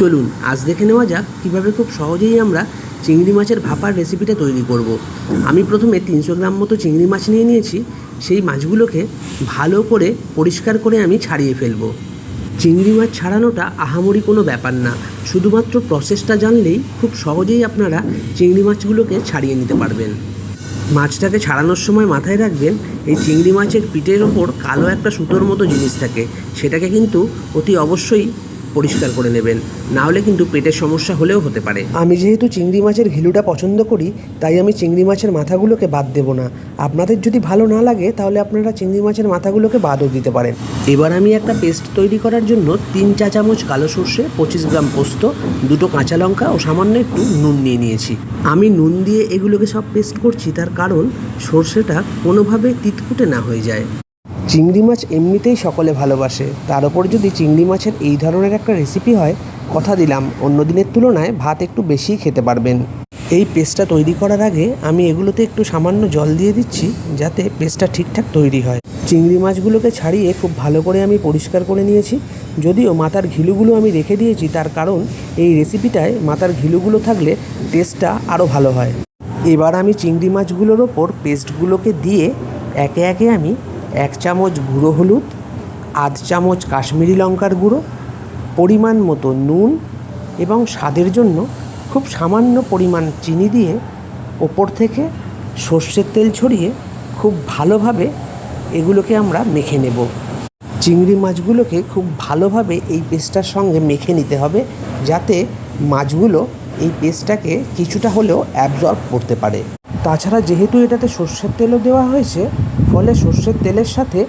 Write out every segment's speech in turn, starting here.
চলুন, আজ দেখে নেওয়া যাক কীভাবে খুব সহজেই আমরা চিংড়ি মাছের ভাপার রেসিপিটা তৈরি করব। আমি প্রথমে তিনশো গ্রাম মতো চিংড়ি মাছ নিয়ে নিয়েছি। সেই মাছগুলোকে ভালো করে পরিষ্কার করে আমি ছাড়িয়ে ফেলব। চিংড়ি মাছ ছাড়ানোটা আহামরি কোনো ব্যাপার না। শুধুমাত্র প্রসেসটা জানলেই খুব সহজেই আপনারা চিংড়ি মাছগুলোকে ছাড়িয়ে নিতে পারবেন। মাছটাকে ছাড়ানোর সময় মাথায় রাখবেন, এই চিংড়ি মাছের পিঠের ওপর কালো একটা সুতোর মতো জিনিস থাকে। সেটাকে কিন্তু অতি অবশ্যই পরিষ্কার করে নেবেন। না হলে কিন্তু পেটের সমস্যা হলেও হতে পারে। আমি যেহেতু চিংড়ি মাছের ঘিলুটা পছন্দ করি তাই আমি চিংড়ি মাছের মাথাগুলোকে বাদ দেব না। আপনাদের যদি ভালো না লাগে তাহলে আপনারা চিংড়ি মাছের মাথাগুলোকে বাদও দিতে পারেন। এবার আমি একটা পেস্ট তৈরি করার জন্য তিন চা চামচ কালো সর্ষে পঁচিশ গ্রাম পোস্ত দুটো কাঁচা লঙ্কা ও সামান্য একটু নুন নিয়ে নিয়েছি। আমি নুন দিয়ে এগুলোকে সব পেস্ট করছি তার কারণ সর্ষেটা কোনোভাবে তিতকুটে না হয়ে যায়। চিংড়ি মাছ এমনিতেই সকলে ভালোবাসে। তার ওপর যদি চিংড়ি মাছের এই ধরনের একটা রেসিপি হয়, কথা দিলাম, অন্য দিনের তুলনায় ভাত একটু বেশিই খেতে পারবেন। এই পেস্টটা তৈরি করার আগে আমি এগুলোতে একটু সামান্য জল দিয়ে দিচ্ছি, যাতে পেস্টটা ঠিকঠাক তৈরি হয়। চিংড়ি মাছগুলোকে ছাড়িয়ে খুব ভালো করে আমি পরিষ্কার করে নিয়েছি। যদিও মাথার ঘিলুগুলো আমি রেখে দিয়েছি, তার কারণ এই রেসিপিটায় মাথার ঘিলুগুলো থাকলে টেস্টটা আরও ভালো হয়। এবার আমি চিংড়ি মাছগুলোর ওপর পেস্টগুলোকে দিয়ে একে একে আমি এক চামচ গুঁড়ো হলুদ, আধ চামচ কাশ্মীরি লঙ্কার গুঁড়ো, পরিমাণ মতো নুন এবং স্বাদের জন্য খুব সামান্য পরিমাণ চিনি দিয়ে ওপর থেকে সর্ষের তেল ছড়িয়ে খুব ভালোভাবে এগুলোকে আমরা মেখে নেব। চিংড়ি মাছগুলোকে খুব ভালোভাবে এই পেস্টটার সঙ্গে মেখে নিতে হবে যাতে মাছগুলো এই পেস্টটাকে কিছুটা হলেও অ্যাবজর্ব করতে পারে। তাছাড়া যেহেতু এটাতে সর্ষের তেলও দেওয়া হয়েছে, ফলে সর্ষের তেলের সাথে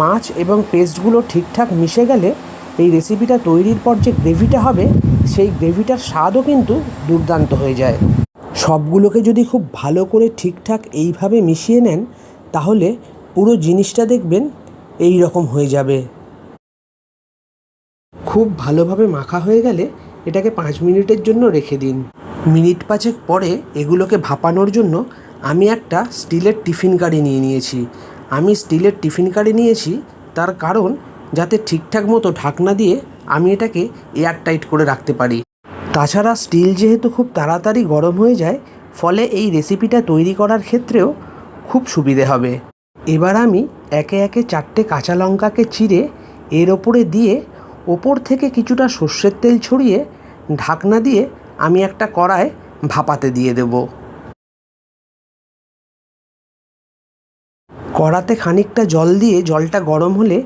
মাছ এবং পেস্টগুলো ঠিকঠাক মিশে গেলে এই রেসিপিটা তৈরির পর যে গ্রেভিটা হবে, সেই গ্রেভিটার স্বাদও কিন্তু দুর্দান্ত হয়ে যায়। সবগুলোকে যদি খুব ভালো করে ঠিকঠাক এইভাবে মিশিয়ে নেন, তাহলে পুরো জিনিসটা দেখবেন এই রকম হয়ে যাবে। খুব ভালোভাবে মাখা হয়ে গেলে এটাকে পাঁচ মিনিটের জন্য রেখে দিন। মিনিট পাঁচেক পরে এগুলোকে ভাপানোর জন্য আমি একটা স্টিলের টিফিন কারি নিয়ে নিয়েছি। আমি স্টিলের টিফিন কারি নিয়েছি, তার কারণ যাতে ঠিকঠাক মতো ঢাকনা দিয়ে আমি এটাকে এয়ার টাইট করে রাখতে পারি। তাছাড়া স্টিল যেহেতু খুব তাড়াতাড়ি গরম হয়ে যায়, ফলে এই রেসিপিটা তৈরি করার ক্ষেত্রেও খুব সুবিধে হবে। এবার আমি একে একে চারটে কাঁচা লঙ্কাকে চিরে এর ওপরে দিয়ে ওপর থেকে কিছুটা সর্ষের তেল ছড়িয়ে ঢাকনা দিয়ে আমি একটা কড়ায় ভাপাতে দিয়ে দেব। কড়াতে খানিকটা জল দিয়ে জলটা গরম হলে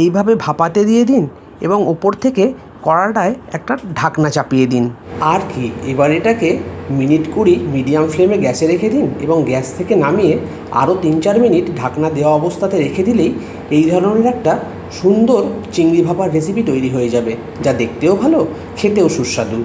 এইভাবে ভাপাতে দিয়ে দিন এবং ওপর থেকে কড়াটায় একটা ঢাকনা চাপিয়ে দিন। আর কি, এবার এটাকে মিনিট কুড়ি মিডিয়াম ফ্লেমে গ্যাসে রেখে দিন এবং গ্যাস থেকে নামিয়ে আরও তিন চার মিনিট ঢাকনা দেওয়া অবস্থাতে রেখে দিলেই এই ধরনের একটা সুন্দর চিংড়ি ভাপার রেসিপি তৈরি হয়ে যাবে, যা দেখতেও ভালো, খেতেও সুস্বাদু।